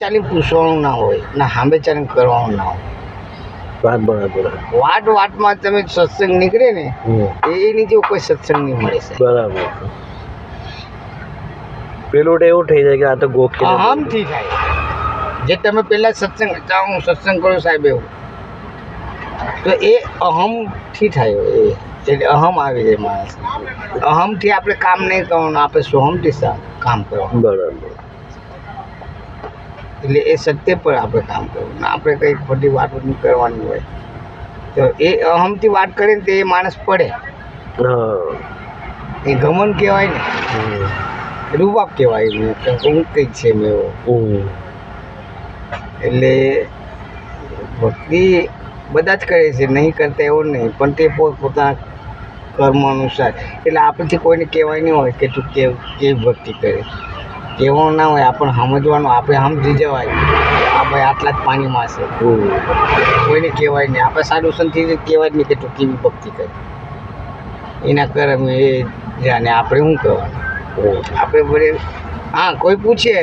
ચાલી પૂછવાનું ના હોય ના સાંભે ચાલી કરવાનું ના હોય. બરાબર વાટ વાટમાં તમે સત્સંગ નીકળે ને. એની જેવું કોઈ સત્સંગ નહીં મળે છે બરાબર પેલું એવું થઈ જાય કે આ તો ગોખી અહમથી થાય જે તમે પેલા સત્સંગ જાઓ હું સત્સંગ કરું સાહેબ એવું. તો એ અહમથી થાય એ એટલે અહમ આવી જાય માણસ. અહમથી આપણે કામ નહીં કરવાનું આપણે સોહમથી સા- કામ કરવાનું. બરાબર. એટલે એ સત્ય પર આપણે કામ કરવું. આપણે કંઈ ખોટી વાતો નહીં કરવાની હોય. તો એ અહમથી વાત કરે ને તો એ માણસ પડે. એ ગમન કહેવાય ને. રૂબાબ કહેવાય ને કે હું કંઈક છે મેં એટલે ભક્તિ બધા જ કરે છે. નહીં કરતા એવું નહીં. પણ તે પોતપોતાના કર્મ અનુસાર. એટલે આપણથી કોઈને કહેવાય નહીં હોય કે તું કેવ કેવી ભક્તિ કરે. કહેવાનું ના હોય આપણે સમજવાનું આપણે સમજી જવાય આ ભાઈ આટલા જ પાણીમાં છે. હમ. કોઈને કહેવાય નહીં. આપણે સાધુ સંથી કહેવાય જ નહીં કે તું કેવી ભક્તિ કરી. એના કર્મ એ જાણે આપણે શું કહેવાનું? આપણે બધે હા કોઈ પૂછે